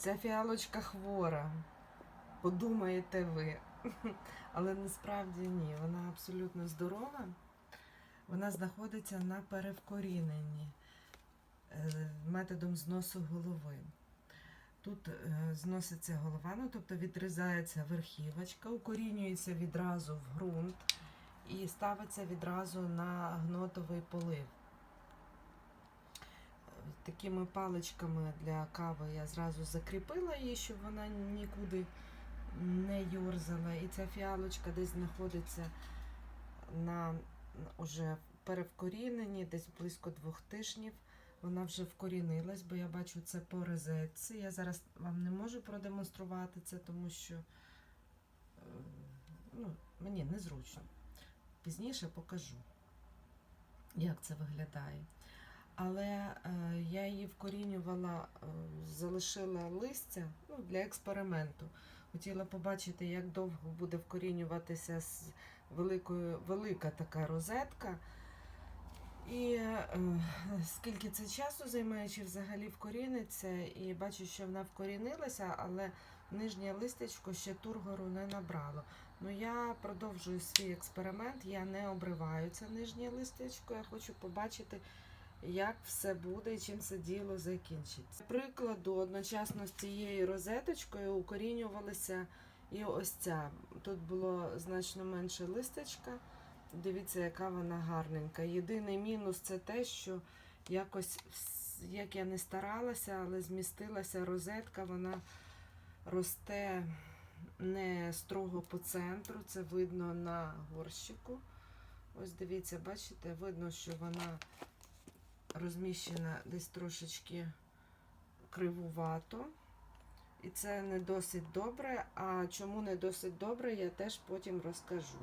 Ця фіалочка хвора. Подумаєте ви. Але насправді ні, вона абсолютно здорова. Вона знаходиться на перевкоріненні е, методом зносу голови. Тут е, зноситься голова, ну, тобто відрізається верхівочка, укорінюється відразу в ґрунт і ставиться відразу на гнотовий полив. Такими паличками для кави я зразу закріпила її, щоб вона нікуди не юрзала. І ця фіалочка десь знаходиться на уже перевкоріненні, десь близько двох тижнів. Вона вже вкорінилась, бо я бачу це по розетці. Я зараз вам не можу продемонструвати це, тому що е, ну, мені незручно. Пізніше покажу, як це виглядає. Але е, я її вкорінювала, е, залишила листя ну, для експерименту. Хотіла побачити, як довго буде вкорінюватися з великою, велика така розетка. І е, скільки це часу займає, чи взагалі вкоріниться, і бачу, що вона вкорінилася, але нижнє листячко ще тургору не набрало. Ну я продовжую свій експеримент, я не обриваю це нижнє листячко, я хочу побачити, як все буде і чим це діло закінчиться. Прикладу, одночасно з цією розеточкою укорінювалася і ось ця. Тут було значно менше листячка. Дивіться, яка вона гарненька. Єдиний мінус це те, що якось, як я не старалася, але змістилася розетка, вона росте не строго по центру, це видно на горщику. Ось дивіться, бачите, видно, що вона розміщена десь трошечки кривувато. І це не досить добре. А чому не досить добре, я теж потім розкажу.